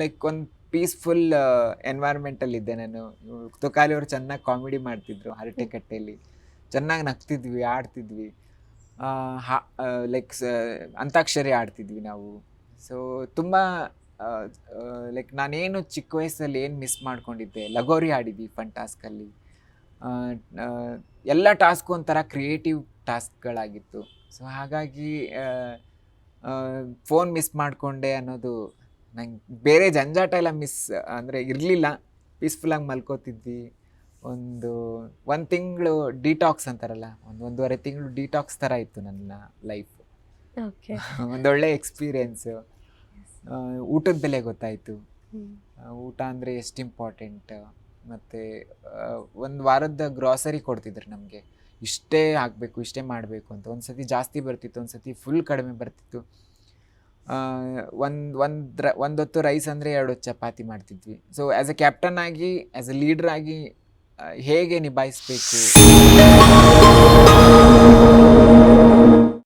Like ಒಂದು peaceful environmentally ಇದ್ದೆ ನಾನು. ತುಕಾಲಿ ಅವರು ಚೆನ್ನಾಗಿ ಕಾಮಿಡಿ ಮಾಡ್ತಿದ್ರು ಹರಟೆ ಕಟ್ಟೆಯಲ್ಲಿ ಚೆನ್ನಾಗಿ ನಗ್ತಿದ್ವಿ, ಆಡ್ತಿದ್ವಿ. ಲೈಕ್ ಅಂತಾಕ್ಷರಿ ಆಡ್ತಿದ್ವಿ ನಾವು. ಸೊ ತುಂಬ ಲೈಕ್ ನಾನೇನು ಚಿಕ್ಕ ವಯಸ್ಸಲ್ಲಿ ಏನು ಮಿಸ್ ಮಾಡ್ಕೊಂಡಿದ್ದೆ, ಲಗೋರಿ ಆಡಿದ್ವಿ ಫನ್ ಟಾಸ್ಕಲ್ಲಿ ಎಲ್ಲ ಟಾಸ್ಕು ಒಂಥರ ಕ್ರಿಯೇಟಿವ್ ಟಾಸ್ಕ್ಗಳಾಗಿತ್ತು ಸೊ ಹಾಗಾಗಿ ಫೋನ್ ಮಿಸ್ ಮಾಡಿಕೊಂಡೆ ಅನ್ನೋದು ನಂಗೆ ಬೇರೆ ಜಂಜಾಟ ಎಲ್ಲ ಮಿಸ್ ಅಂದರೆ ಇರಲಿಲ್ಲ. ಪೀಸ್ಫುಲ್ಲಾಗಿ ಮಲ್ಕೋತಿದ್ವಿ. ಒಂದು ಒಂದು ತಿಂಗಳು ಡಿಟಾಕ್ಸ್ ಅಂತಾರಲ್ಲ ಒಂದು ಒಂದೂವರೆ ತಿಂಗಳು ಡಿಟಾಕ್ಸ್ ಥರ ಇತ್ತು ನನ್ನ ಲೈಫ್ ಓಕೆ ಒಂದೊಳ್ಳೆ ಎಕ್ಸ್ಪೀರಿಯೆನ್ಸು ಊಟದ ಬೆಲೆ ಗೊತ್ತಾಯಿತು. ಊಟ ಅಂದರೆ ಎಷ್ಟು ಇಂಪಾರ್ಟೆಂಟ್ ಮತ್ತು ಒಂದು ವಾರದ ಗ್ರಾಸರಿ ಕೊಡ್ತಿದ್ರು ನಮಗೆ. ಇಷ್ಟೇ ಆಗಬೇಕು ಇಷ್ಟೇ ಮಾಡಬೇಕು ಅಂತ. ಒಂದು ಸತಿ ಜಾಸ್ತಿ ಬರ್ತಿತ್ತು ಒಂದು ಸತಿ ಫುಲ್ ಕಡಿಮೆ ಬರ್ತಿತ್ತು. ಒಂದು ಒಂದು ರ ಒಂದೊತ್ತು ರೈಸ್ ಅಂದರೆ ಎರಡು ಚಪಾತಿ ಮಾಡ್ತಿದ್ವಿ. ಸೊ ಆ್ಯಸ್ ಎ ಕ್ಯಾಪ್ಟನ್ ಆಗಿ ಆ್ಯಸ್ ಎ ಲೀಡ್ರ್ ಆಗಿ ಹೇಗೆ ನಿಭಾಯಿಸ್ಬೇಕು?